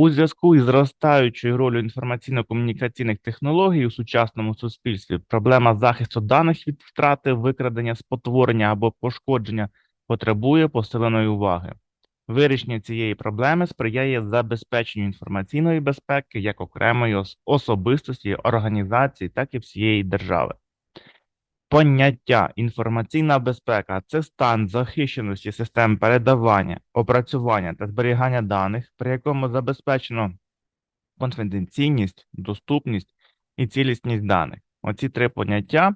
У зв'язку із зростаючою ролью інформаційно-комунікаційних технологій у сучасному суспільстві проблема захисту даних від втрати, викрадення, спотворення або пошкодження потребує посиленої уваги. Вирішення цієї проблеми сприяє забезпеченню інформаційної безпеки як окремої особистості, організації, так і всієї держави. Поняття інформаційна безпека це стан захищеності систем передавання, опрацювання та зберігання даних, при якому забезпечено конфіденційність, доступність і цілісність даних. Оці три поняття,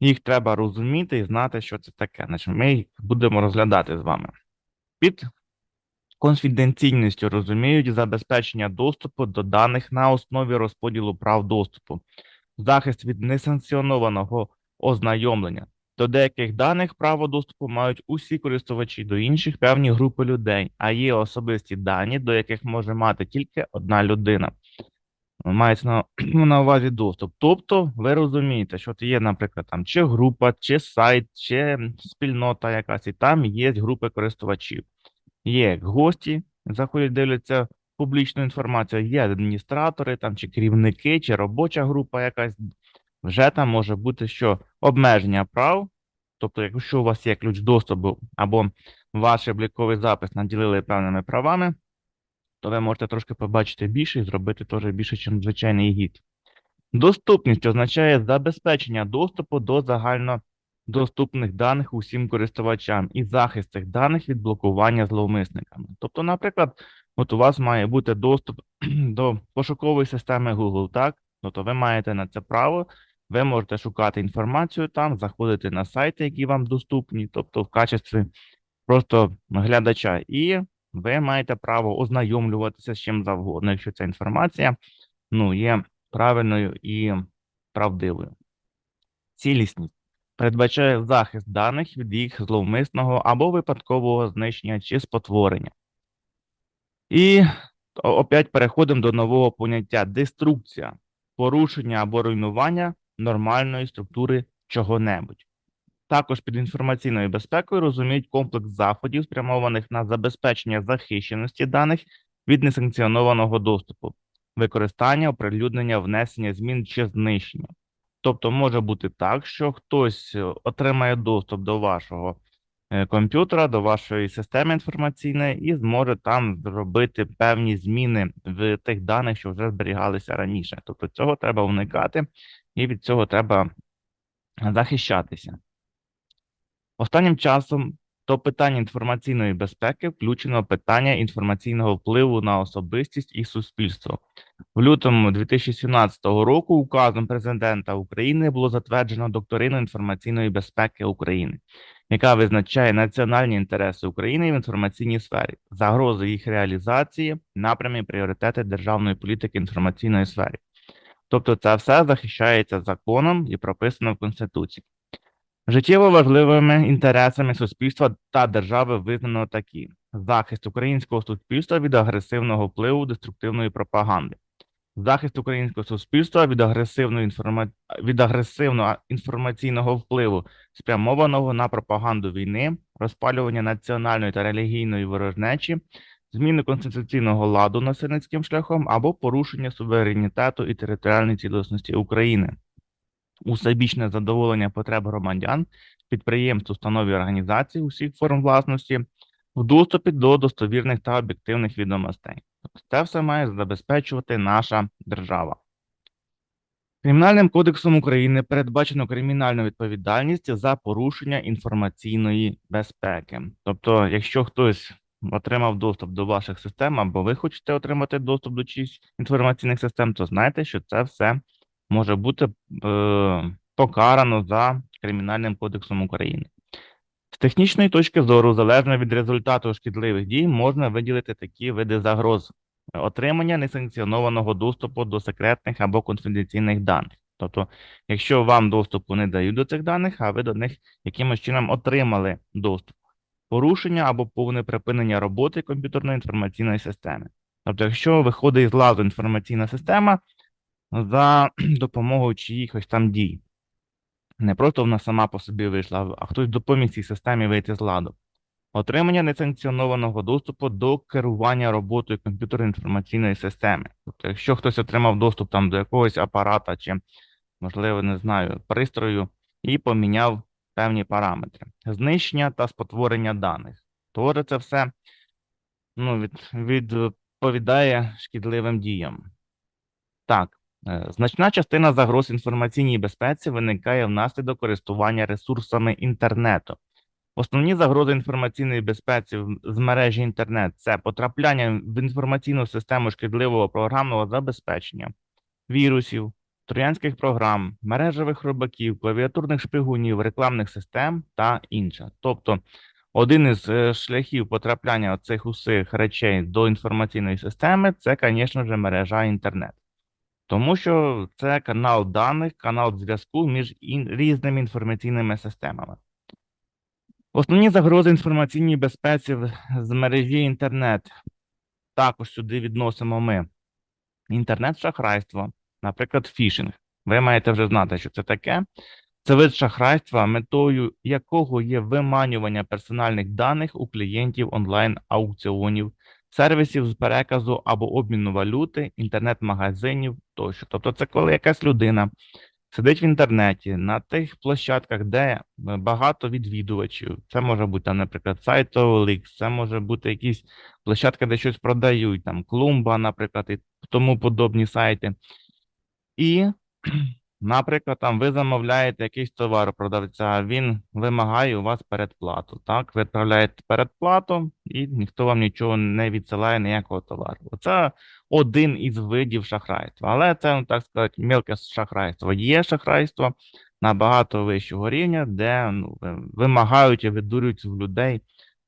їх треба розуміти і знати, що це таке. Значить, ми їх будемо розглядати з вами. Під конфіденційністю розуміють забезпечення доступу до даних на основі розподілу прав доступу, захист від несанкціонованого ознайомлення. До деяких даних право доступу мають усі користувачі до інших певні групи людей, а є особисті дані, до яких може мати тільки одна людина. Мається на, на увазі доступ. Тобто, ви розумієте, що є, наприклад, там чи група, чи сайт, чи спільнота якась, і там є групи користувачів. Є гості, заходять, дивляться публічну інформацію, є адміністратори, там, чи керівники, чи робоча група якась. Вже там може бути що обмеження прав. Тобто, якщо у вас є ключ доступу або ваш обліковий запис наділили певними правами, то ви можете трошки побачити більше і зробити теж більше, ніж звичайний гід. Доступність означає забезпечення доступу до загальнодоступних даних усім користувачам і захист цих даних від блокування зловмисниками. Тобто, наприклад, от у вас має бути доступ до пошукової системи Google, так? Тобто ви маєте на це право, ви можете шукати інформацію там, заходити на сайти, які вам доступні, тобто в качестві просто глядача, і ви маєте право ознайомлюватися з чим завгодно, якщо ця інформація ну, є правильною і правдивою. Цілісність передбачає захист даних від їх зловмисного або випадкового знищення чи спотворення. І опять переходимо до нового поняття деструкція, порушення або руйнування нормальної структури чого-небудь. Також під інформаційною безпекою розуміють комплекс заходів, спрямованих на забезпечення захищеності даних від несанкціонованого доступу, використання, оприлюднення, внесення змін чи знищення. Тобто може бути так, що хтось е, отримає доступ до вашого е, комп'ютера, до вашої системи інформаційної і зможе там зробити певні зміни в тих даних, що вже зберігалися раніше. Тобто цього треба уникати, і від цього треба захищатися. Останнім часом до питання інформаційної безпеки включено питання інформаційного впливу на особистість і суспільство. В лютому 2017 року указом президента України було затверджено доктрину інформаційної безпеки України, яка визначає національні інтереси України в інформаційній сфері, загрози їх реалізації, напрямі пріоритети державної політики інформаційної сфері. Тобто, це все захищається законом і прописано в Конституції. Життєво важливими інтересами суспільства та держави визнано такі: захист українського суспільства від агресивного впливу деструктивної пропаганди, захист українського суспільства від агресивної інформа... від агресивного інформаційного впливу, спрямованого на пропаганду війни, розпалювання національної та релігійної ворожнечі, зміни конституційного ладу насильницьким шляхом або порушення суверенітету і територіальної цілісності України усебічне задоволення потреб громадян, підприємств, установ і організацій усіх форм власності в доступі до достовірних та об'єктивних відомостей. Тобто Це все має забезпечувати наша держава. Кримінальним кодексом України передбачено кримінальну відповідальність за порушення інформаційної безпеки. Тобто, якщо хтось отримав доступ до ваших систем, або ви хочете отримати доступ до чиїсь інформаційних систем, то знайте, що це все може бути е, покарано за Кримінальним кодексом України. З технічної точки зору, залежно від результату шкідливих дій, можна виділити такі види загроз отримання несанкціонованого доступу до секретних або конфіденційних даних. Тобто, якщо вам доступу не дають до цих даних, а ви до них якимось чином отримали доступ, порушення або повне припинення роботи комп'ютерної інформаційної системи. Тобто, якщо виходить із ладу інформаційна система, за допомогою чиїхось там дій. Не просто вона сама по собі вийшла, а хтось допоміг цій системі вийти з ладу. Отримання несанкціонованого доступу до керування роботою комп'ютерно-інформаційної системи. Тобто, якщо хтось отримав доступ там до якогось апарата чи, можливо, не знаю, пристрою і поміняв певні параметри, знищення та спотворення даних, то це все ну, від, відповідає шкідливим діям. Так, е, значна частина загроз інформаційній безпеці виникає внаслідок користування ресурсами інтернету. Основні загрози інформаційної безпеці з мережі інтернет це потрапляння в інформаційну систему шкідливого програмного забезпечення, вірусів, троянських програм, мережевих робаків, клавіатурних шпигунів, рекламних систем та інше. Тобто, один із е, шляхів потрапляння цих усіх речей до інформаційної системи це, звісно мережа інтернет. Тому що це канал даних, канал зв'язку між ін- різними інформаційними системами. Основні загрози інформаційній безпеці з мережі інтернет. Також сюди відносимо ми інтернет-шахрайство, наприклад, фішинг. Ви маєте вже знати, що це таке. Це вид шахрайства, метою якого є виманювання персональних даних у клієнтів онлайн-аукціонів, сервісів з переказу або обміну валюти, інтернет-магазинів тощо. Тобто, це коли якась людина сидить в інтернеті на тих площадках, де е, багато відвідувачів. Це може бути, там, наприклад, сайт OLX, це може бути якісь площадки, де щось продають, там клумба, наприклад, і тому подобні сайти. І, наприклад, там ви замовляєте якийсь товар продавця, він вимагає у вас передплату. Так, ви відправляєте передплату, і ніхто вам нічого не відсилає ніякого товару. Це один із видів шахрайства. Але це, ну, так сказати, мілке шахрайство. Є шахрайство набагато вищого рівня, де ну, вимагають і видурюють в людей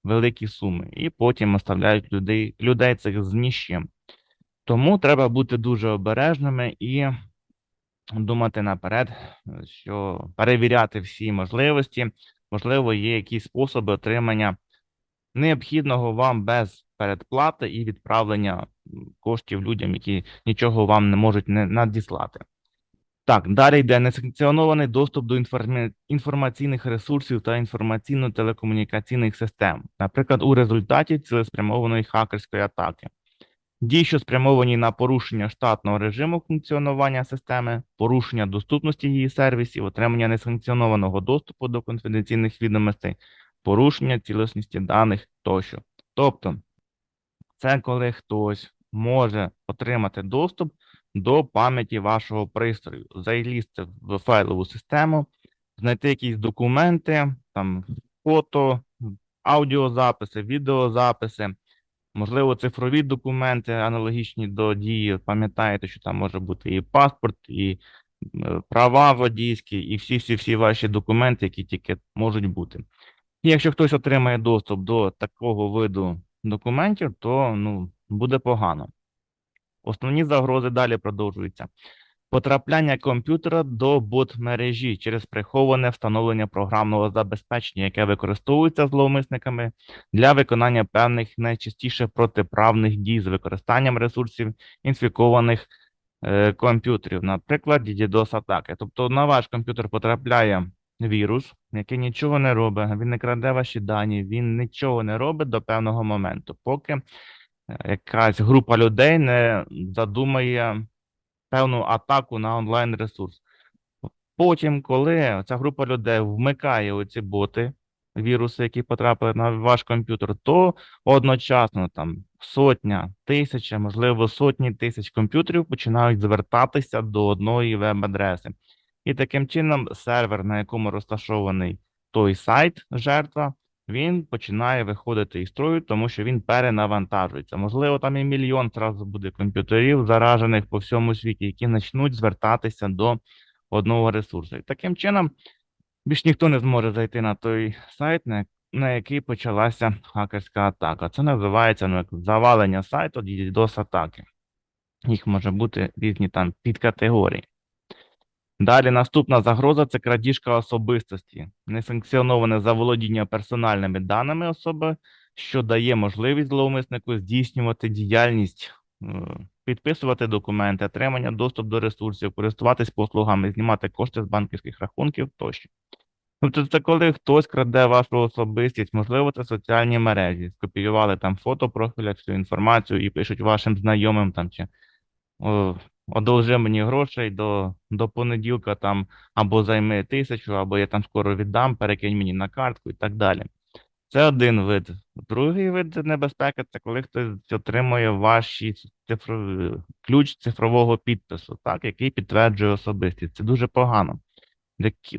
великі суми, і потім оставляють людей, людей цих з ніщем. Тому треба бути дуже обережними і думати наперед, що перевіряти всі можливості. Можливо, є якісь способи отримання необхідного вам без передплати і відправлення коштів людям, які нічого вам не можуть не надіслати. Так, далі йде несанкціонований доступ до інформаційних ресурсів та інформаційно-телекомунікаційних систем, наприклад, у результаті цілеспрямованої хакерської атаки. Дії, що спрямовані на порушення штатного режиму функціонування системи, порушення доступності її сервісів, отримання несанкціонованого доступу до конфіденційних відомостей, порушення цілісності даних тощо. Тобто, це коли хтось може отримати доступ до пам'яті вашого пристрою, залізти в файлову систему, знайти якісь документи, там фото, аудіозаписи, відеозаписи, можливо, цифрові документи, аналогічні до дії. Пам'ятаєте, що там може бути і паспорт, і е, права водійські, і всі-всі-всі ваші документи, які тільки можуть бути. І якщо хтось отримає доступ до такого виду документів, то ну, буде погано. Основні загрози далі продовжуються. Потрапляння комп'ютера до бот-мережі через приховане встановлення програмного забезпечення, яке використовується зловмисниками для виконання певних найчастіше протиправних дій з використанням ресурсів інфікованих е, комп'ютерів, наприклад, DDoS-атаки. Тобто на ваш комп'ютер потрапляє вірус, який нічого не робить, він не краде ваші дані, він нічого не робить до певного моменту, поки е, якась група людей не задумає певну атаку на онлайн ресурс. Потім, коли ця група людей вмикає оці боти, віруси, які потрапили на ваш комп'ютер, то одночасно там сотня, тисяча, можливо, сотні тисяч комп'ютерів починають звертатися до одної веб-адреси. І таким чином сервер, на якому розташований той сайт, жертва, він починає виходити із строю, тому що він перенавантажується. Можливо, там і мільйон зразу буде комп'ютерів, заражених по всьому світі, які почнуть звертатися до одного ресурсу. І таким чином більш ніхто не зможе зайти на той сайт, на, який почалася хакерська атака. Це називається ну, як завалення сайту DDoS атаки. Їх може бути різні там підкатегорії. Далі наступна загроза це крадіжка особистості, несанкціоноване заволодіння персональними даними особи, що дає можливість зловмиснику здійснювати діяльність, е, підписувати документи, отримання доступ до ресурсів, користуватись послугами, знімати кошти з банківських рахунків тощо. Тобто це коли хтось краде вашу особистість, можливо, це соціальні мережі, скопіювали там фото профіля, всю інформацію і пишуть вашим знайомим там чи одолжи мені грошей до, до понеділка там або займи тисячу, або я там скоро віддам, перекинь мені на картку і так далі. Це один вид. Другий вид небезпеки це коли хтось отримує ваші цифрові ключ цифрового підпису, так, який підтверджує особистість. Це дуже погано.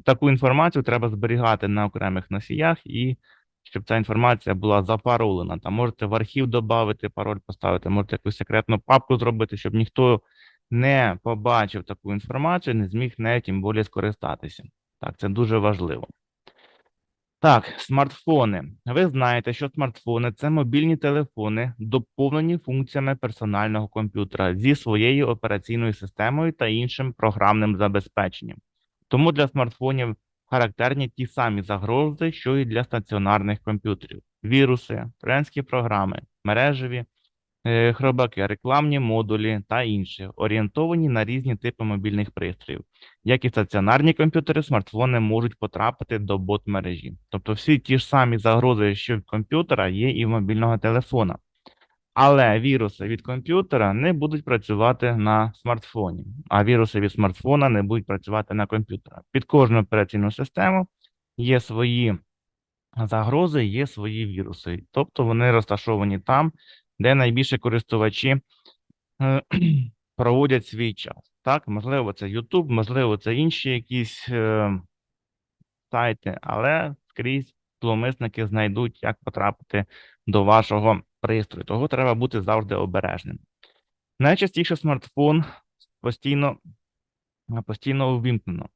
Таку інформацію треба зберігати на окремих носіях і щоб ця інформація була запаролена. Там можете в архів додати, пароль поставити, можете якусь секретну папку зробити, щоб ніхто не побачив таку інформацію, не зміг нею тим більше скористатися. Так, це дуже важливо. Так, смартфони. Ви знаєте, що смартфони це мобільні телефони, доповнені функціями персонального комп'ютера зі своєю операційною системою та іншим програмним забезпеченням. Тому для смартфонів характерні ті самі загрози, що і для стаціонарних комп'ютерів: віруси, тренські програми, мережеві хробаки, рекламні модулі та інші, орієнтовані на різні типи мобільних пристроїв. Як і стаціонарні комп'ютери, смартфони можуть потрапити до бот-мережі. Тобто всі ті ж самі загрози, що від комп'ютера, є і в мобільного телефона. Але віруси від комп'ютера не будуть працювати на смартфоні, а віруси від смартфона не будуть працювати на комп'ютера. Під кожну операційну систему є свої загрози, є свої віруси. Тобто вони розташовані там, де найбільше користувачі е, проводять свій час. Так, можливо, це YouTube, можливо, це інші якісь е, сайти, але скрізь зловмисники знайдуть, як потрапити до вашого пристрою. Того треба бути завжди обережним. Найчастіше смартфон постійно, постійно увімкнено.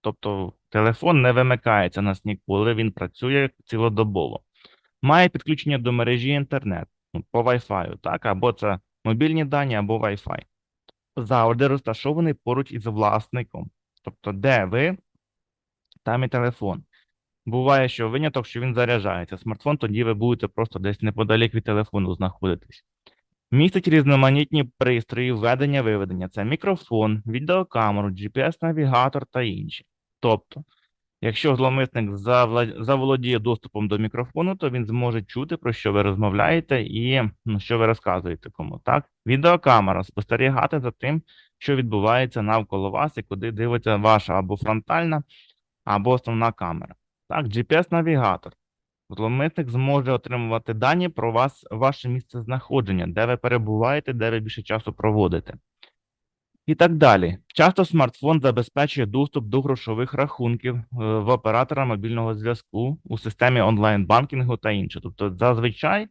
Тобто телефон не вимикається нас ніколи, він працює цілодобово. Має підключення до мережі інтернет по Wi-Fi, так, або це мобільні дані, або Wi-Fi. Завжди розташований поруч із власником. Тобто, де ви, там і телефон. Буває, що виняток, що він заряджається. Смартфон, тоді ви будете просто десь неподалік від телефону знаходитись. Містить різноманітні пристрої введення-виведення. Це мікрофон, відеокамеру, GPS-навігатор та інші. Тобто, якщо зловмисник заволодіє доступом до мікрофону, то він зможе чути, про що ви розмовляєте і ну, що ви розказуєте кому. Так? Відеокамера спостерігати за тим, що відбувається навколо вас і куди дивиться ваша або фронтальна, або основна камера. Так, GPS-навігатор. Зловмисник зможе отримувати дані про вас, ваше місце знаходження, де ви перебуваєте, де ви більше часу проводите. І так далі. Часто смартфон забезпечує доступ до грошових рахунків е, в оператора мобільного зв'язку у системі онлайн-банкінгу та інше. Тобто, зазвичай,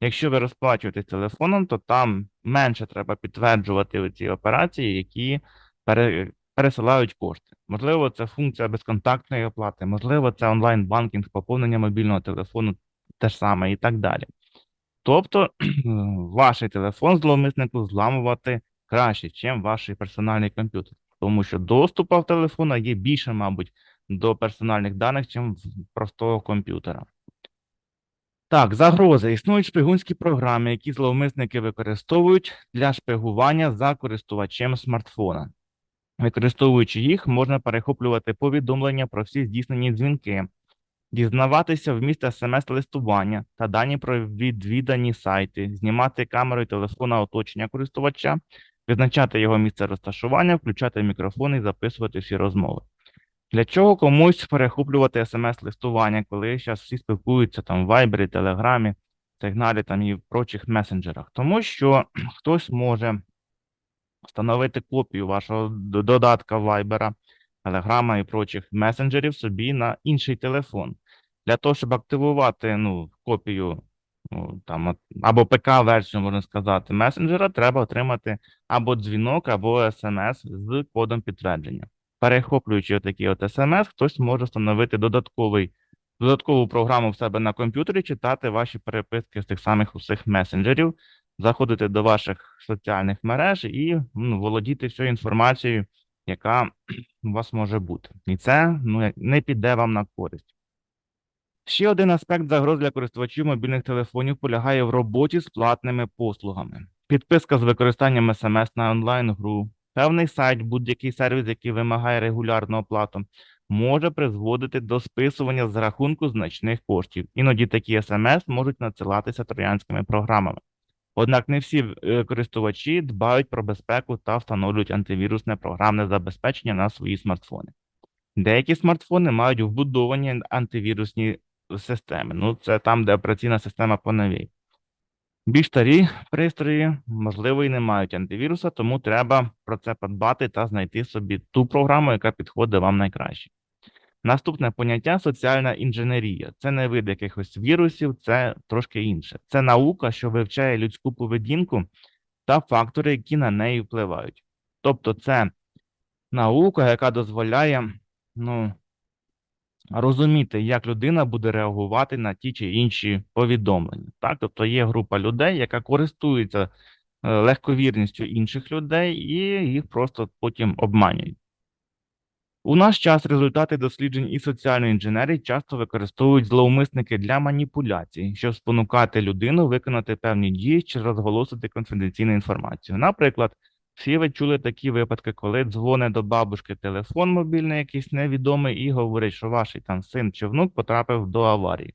якщо ви розплачуєтесь телефоном, то там менше треба підтверджувати ці операції, які пересилають кошти. Можливо, це функція безконтактної оплати, можливо, це онлайн-банкінг, поповнення мобільного телефону, те ж саме і так далі. Тобто, ваш телефон зловмиснику зламувати краще, ніж ваш персональний комп'ютер, тому що доступу в телефона є більше, мабуть, до персональних даних, ніж в простого комп'ютера. Так, загрози. Існують шпигунські програми, які зловмисники використовують для шпигування за користувачем смартфона. Використовуючи їх, можна перехоплювати повідомлення про всі здійснені дзвінки, дізнаватися вміст смс-листування та дані про відвідані сайти, знімати камерою телефона оточення користувача, визначати його місце розташування, включати мікрофон і записувати всі розмови. Для чого комусь перехоплювати смс-листування, коли зараз всі спілкуються там в Вайбері, Телеграмі, Сигналі там і в прочих месенджерах? Тому що хтось може встановити копію вашого додатка Viber, Telegram і прочих месенджерів собі на інший телефон. Для того, щоб активувати ну, копію там, або ПК-версію, можна сказати, месенджера, треба отримати або дзвінок, або смс з кодом підтвердження. Перехоплюючи такі от смс, хтось може встановити додатковий, додаткову програму в себе на комп'ютері, читати ваші переписки з тих самих усіх месенджерів, заходити до ваших соціальних мереж і ну, володіти всією інформацією, яка у вас може бути. І це ну, не піде вам на користь. Ще один аспект загроз для користувачів мобільних телефонів полягає в роботі з платними послугами. Підписка з використанням смс на онлайн-гру, певний сайт, будь-який сервіс, який вимагає регулярну оплату, може призводити до списування з рахунку значних коштів. Іноді такі смс можуть надсилатися троянськими програмами. Однак не всі е, користувачі дбають про безпеку та встановлюють антивірусне програмне забезпечення на свої смартфони. Деякі смартфони мають вбудовані антивірусні системи. Ну, це там, де операційна система поновій. Більш старі пристрої, можливо, і не мають антивіруса, тому треба про це подбати та знайти собі ту програму, яка підходить вам найкраще. Наступне поняття соціальна інженерія. Це не вид якихось вірусів, це трошки інше. Це наука, що вивчає людську поведінку та фактори, які на неї впливають. Тобто, це наука, яка дозволяє ну, розуміти, як людина буде реагувати на ті чи інші повідомлення. Так? Тобто є група людей, яка користується е, легковірністю інших людей, і їх просто потім обманюють. У наш час результати досліджень і соціальної інженерії часто використовують зловмисники для маніпуляцій, щоб спонукати людину виконати певні дії чи розголосити конфіденційну інформацію. Наприклад, всі ви чули такі випадки, коли дзвонить до бабушки телефон мобільний, якийсь невідомий, і говорить, що ваш там син чи внук потрапив до аварії.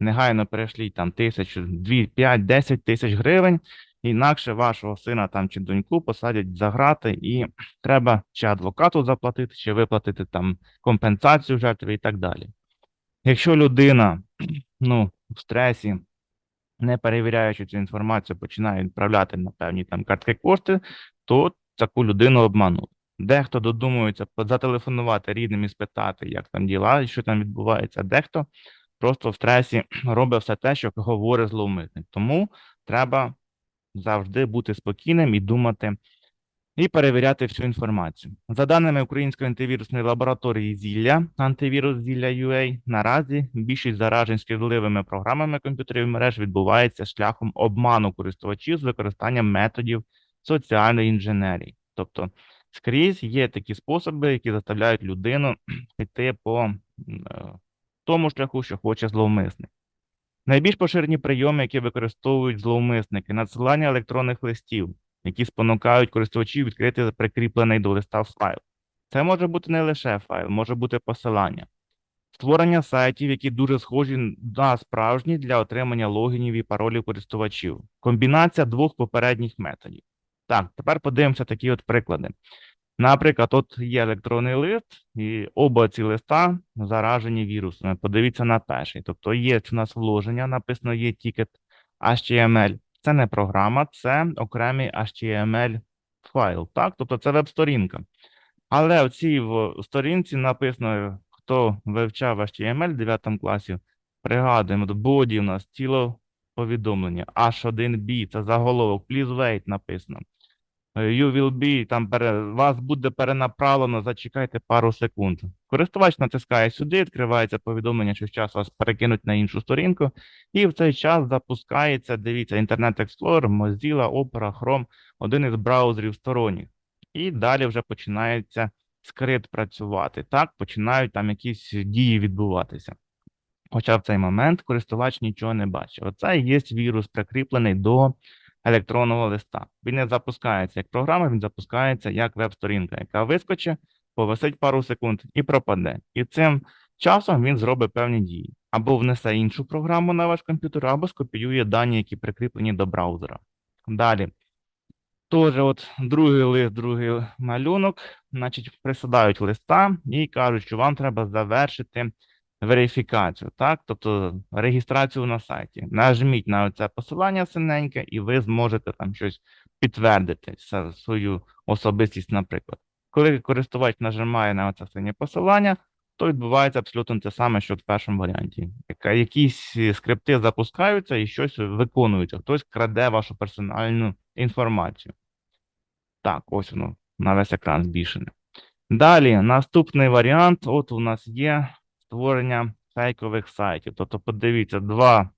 Негайно перешліть там тисячу, дві, п'ять, десять тисяч гривень, інакше вашого сина там чи доньку посадять за грати, і треба чи адвокату заплатити, чи виплатити там компенсацію жертві і так далі. Якщо людина ну, в стресі, не перевіряючи цю інформацію, починає відправляти на певні там картки кошти, то таку людину обмануть. Дехто додумується зателефонувати рідним і спитати, як там діла, що там відбувається, дехто просто в стресі робить все те, що говорить зловмисник. Тому треба завжди бути спокійним і думати, і перевіряти всю інформацію. За даними Української антивірусної лабораторії Зілля, антивірус Зілля UA, наразі більшість заражень шкідливими програмами комп'ютерів мереж відбувається шляхом обману користувачів з використанням методів соціальної інженерії. Тобто скрізь є такі способи, які заставляють людину йти по е, тому шляху, що хоче зловмисник. Найбільш поширені прийоми, які використовують зловмисники, надсилання електронних листів, які спонукають користувачів відкрити прикріплений до листа файл. Це може бути не лише файл, може бути посилання, створення сайтів, які дуже схожі на справжні для отримання логінів і паролів користувачів, комбінація двох попередніх методів. Так, тепер подивимося такі от приклади. Наприклад, тут є електронний лист, і оба ці листа заражені вірусами. Подивіться на перший. Тобто є у нас вложення, написано є тікет HTML. Це не програма, це окремий HTML файл. Так, тобто це веб-сторінка. Але в цій сторінці написано, хто вивчав HTML в 9 класі, пригадуємо, боді у нас тіло повідомлення. H1B, це заголовок, please wait написано. You will be, там пере, вас буде перенаправлено, зачекайте пару секунд. Користувач натискає сюди, відкривається повідомлення, що час вас перекинуть на іншу сторінку, і в цей час запускається, дивіться, Internet Explorer, Mozilla, Opera, Chrome, один із браузерів сторонніх. І далі вже починається скрипт працювати. Так, починають там якісь дії відбуватися. Хоча в цей момент користувач нічого не бачить. Оце є вірус, прикріплений до електронного листа. Він не запускається як програма, він запускається як веб-сторінка, яка вискочить, повисить пару секунд і пропаде. І цим часом він зробить певні дії. Або внесе іншу програму на ваш комп'ютер, або скопіює дані, які прикріплені до браузера. Далі. Теж от другий лист, другий малюнок, значить, присадають листа і кажуть, що вам треба завершити верифікацію, так, тобто реєстрацію на сайті. Нажміть на це посилання синеньке, і ви зможете там щось підтвердити свою особистість, наприклад. Коли користувач нажимає на це синє посилання, то відбувається абсолютно те саме, що в першому варіанті. Якісь скрипти запускаються і щось виконується. Хтось краде вашу персональну інформацію. Так, ось воно на весь екран збільшене. Далі, наступний варіант. От у нас є створення фейкових сайтів. Тобто, подивіться, два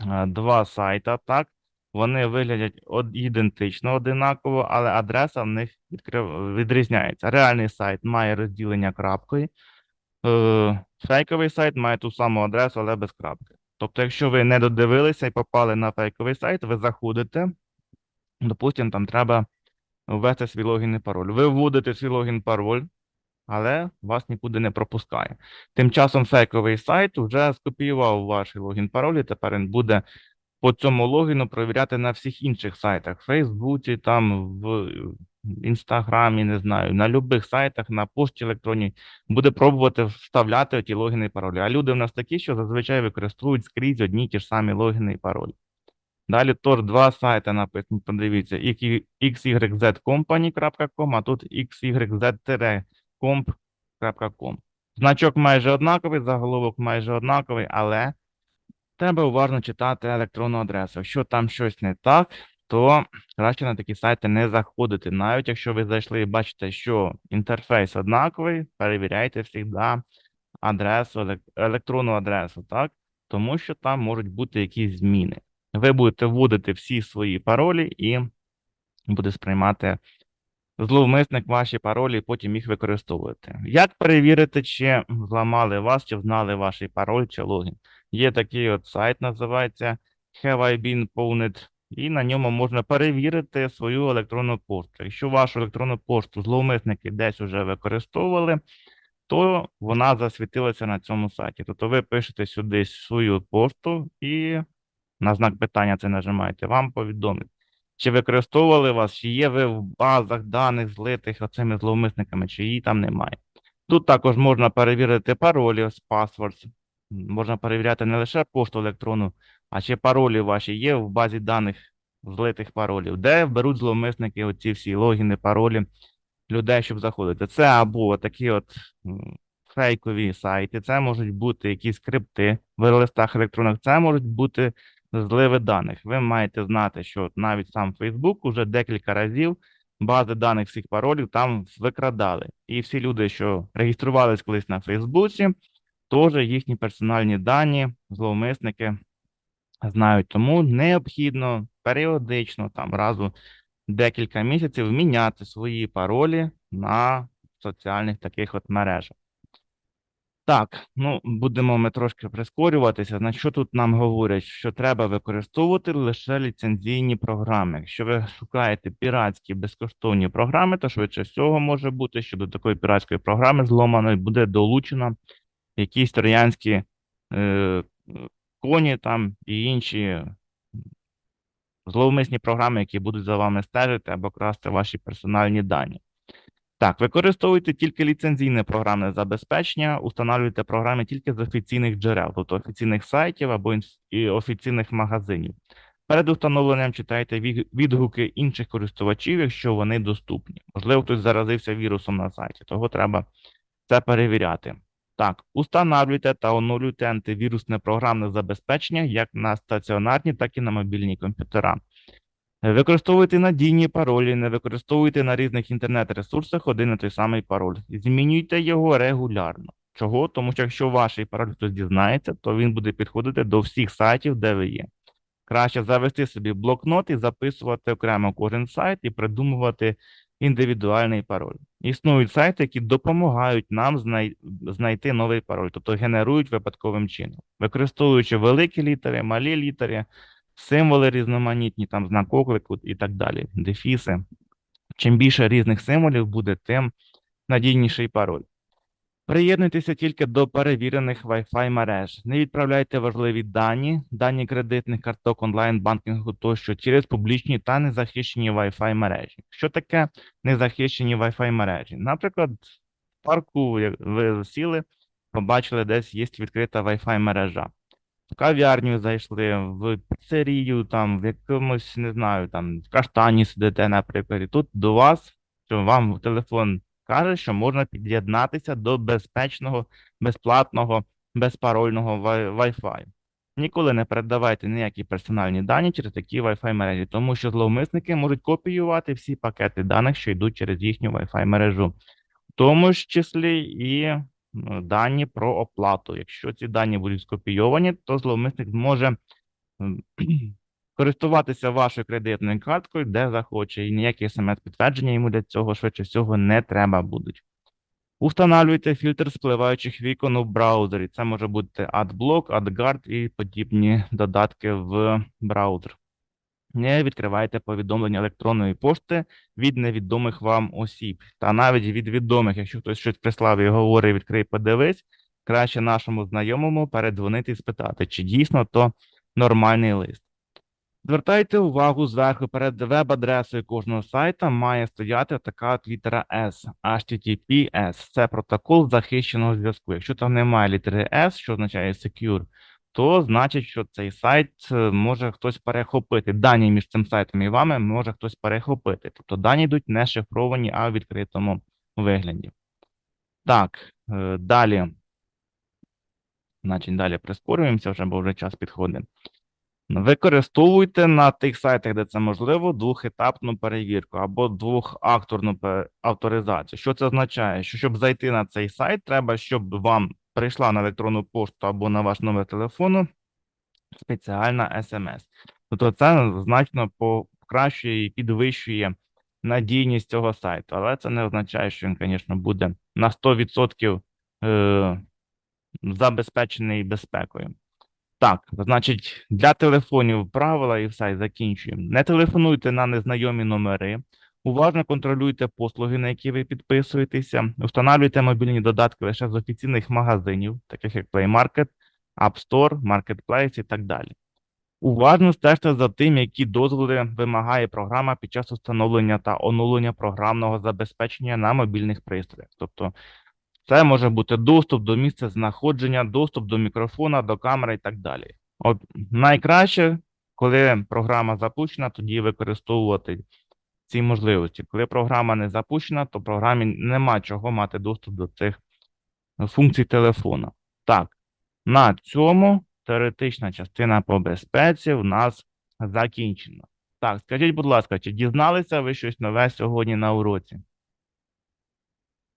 е, два сайта, так, вони виглядять ідентично одинаково, але адреса в них відкрив, відрізняється. Реальний сайт має розділення крапкою, е, фейковий сайт має ту саму адресу, але без крапки. Тобто, якщо ви не додивилися і попали на фейковий сайт, ви заходите, допустимо, там треба ввести свій логін і пароль. Ви вводите свій логін пароль, але вас нікуди не пропускає. Тим часом фейковий сайт вже скопіював ваш логін пароль, тепер він буде по цьому логіну провіряти на всіх інших сайтах: в Фейсбуці, там в Інстаграмі, не знаю, на будь-яких сайтах, на пошті електронній, буде пробувати вставляти ті логіни і паролі. А люди в нас такі, що зазвичай використовують скрізь одні ті ж самі логіни і паролі. Далі тож два сайти написані, подивіться, xyzcompany.com, а тут xyz-comp.com. Значок майже однаковий, заголовок майже однаковий, але треба уважно читати електронну адресу. Якщо там щось не так, то краще на такі сайти не заходити. Навіть якщо ви зайшли і бачите, що інтерфейс однаковий, перевіряйте завжди адресу, електронну адресу, так? Тому що там можуть бути якісь зміни. Ви будете вводити всі свої паролі і буде сприймати зловмисник ваші паролі, і потім їх використовувати. Як перевірити, чи зламали вас, чи знали ваш пароль чи логін? Є такий от сайт, називається Have I been pwned, і на ньому можна перевірити свою електронну пошту. Якщо вашу електронну пошту зловмисники десь уже використовували, то вона засвітилася на цьому сайті. Тобто ви пишете сюди свою пошту і на знак питання це нажимаєте, вам повідомлять. Чи використовували вас, чи є ви в базах даних злитих оцими зловмисниками, чи її там немає. Тут також можна перевірити паролі з passwords. Можна перевіряти не лише пошту електронну, а ще паролі ваші є в базі даних злитих паролів, де беруть зловмисники оці всі логіни, паролі людей, щоб заходити. Це або такі от фейкові сайти, це можуть бути якісь скрипти в листах електронних, це можуть бути зливи даних. Ви маєте знати, що навіть сам Facebook уже декілька разів бази даних всіх паролів там викрадали. І всі люди, що реєструвались колись на Фейсбуці, теж їхні персональні дані, зловмисники знають. Тому необхідно періодично, там разу декілька місяців міняти свої паролі на соціальних таких от мережах. Так, ну будемо ми трошки прискорюватися. Значить, що тут нам говорять? Що треба використовувати лише ліцензійні програми. Якщо ви шукаєте піратські безкоштовні програми, то швидше всього може бути, що до такої піратської програми зломаної буде долучено якісь троянські е, коні там і інші зловмисні програми, які будуть за вами стежити або красти ваші персональні дані. Так, використовуйте тільки ліцензійне програмне забезпечення, установлюйте програми тільки з офіційних джерел, тобто офіційних сайтів або офіційних магазинів. Перед установленням читайте відгуки інших користувачів, якщо вони доступні. Можливо, хтось заразився вірусом на сайті, того треба це перевіряти. Так, установлюйте та оновлюйте антивірусне програмне забезпечення як на стаціонарні, так і на мобільні комп'ютера. Використовуйте надійні паролі, не використовуйте на різних інтернет-ресурсах один і той самий пароль. Змінюйте його регулярно. Чого? Тому що якщо ваш пароль хтось дізнається, то він буде підходити до всіх сайтів, де ви є. Краще завести собі блокнот і записувати окремо кожен сайт і придумувати індивідуальний пароль. Існують сайти, які допомагають нам знай... знайти новий пароль, тобто генерують випадковим чином, використовуючи великі літери, малі літери, символи різноманітні, там знак оклику і так далі, дефіси. Чим більше різних символів буде, тим надійніший пароль. Приєднуйтеся тільки до перевірених Wi-Fi мереж. Не відправляйте важливі дані, дані кредитних карток онлайн-банкінгу тощо через публічні та незахищені Wi-Fi мережі. Що таке незахищені Wi-Fi мережі? Наприклад, в парку ви сіли, побачили, десь є відкрита Wi-Fi мережа. Кав'ярню зайшли, в піцерію, там, в якомусь, не знаю, там, в каштані сидите, наприклад, і тут до вас, що вам телефон каже, що можна під'єднатися до безпечного, безплатного, безпарольного Wi- Wi-Fi. Ніколи не передавайте ніякі персональні дані через такі Wi-Fi мережі, тому що зловмисники можуть копіювати всі пакети даних, що йдуть через їхню Wi-Fi мережу, в тому ж числі і дані про оплату. Якщо ці дані будуть скопійовані, то зловмисник зможе користуватися вашою кредитною карткою, де захоче, і ніякі смс-підтвердження йому для цього швидше всього не треба будуть. Устанавлюйте фільтр спливаючих вікон у браузері. Це може бути AdBlock, AdGuard і подібні додатки в браузер. Не відкривайте повідомлення електронної пошти від невідомих вам осіб, та навіть від відомих, якщо хтось щось прислав і говорить, відкрий, подивись, краще нашому знайомому передзвонити і спитати, чи дійсно то нормальний лист. Звертайте увагу зверху перед веб-адресою кожного сайта має стояти така от літера S, HTTPS. Це протокол захищеного зв'язку. Якщо там немає літери S, що означає secure, то значить, що цей сайт е, може хтось перехопити. Дані між цим сайтом і вами може хтось перехопити. Тобто дані йдуть не шифровані, а в відкритому вигляді. Так, е, далі. Значить, далі прискорюємося вже, бо вже час підходить. Використовуйте на тих сайтах, де це можливо, двохетапну перевірку або двохакторну авторизацію. Що це означає? Що щоб зайти на цей сайт, треба, щоб вам прийшла на електронну пошту або на ваш номер телефону спеціальна смс. Тобто це значно покращує і підвищує надійність цього сайту. Але це не означає, що він, звісно, буде на 100% е, забезпечений безпекою. Так, значить, для телефонів правила і все, і закінчуємо. Не телефонуйте на незнайомі номери. Уважно контролюйте послуги, на які ви підписуєтеся. Встановлюйте мобільні додатки лише з офіційних магазинів, таких як Play Market, App Store, Marketplace і так далі. Уважно стежте за тим, які дозволи вимагає програма під час встановлення та оновлення програмного забезпечення на мобільних пристроях. Тобто це може бути доступ до місця знаходження, доступ до мікрофона, до камери і так далі. От найкраще, коли програма запущена, тоді використовувати ці можливості. Коли програма не запущена, то програмі нема чого мати доступ до цих функцій телефона. Так, на цьому теоретична частина по безпеці в нас закінчена. Так, скажіть, будь ласка, чи дізналися ви щось нове сьогодні на уроці?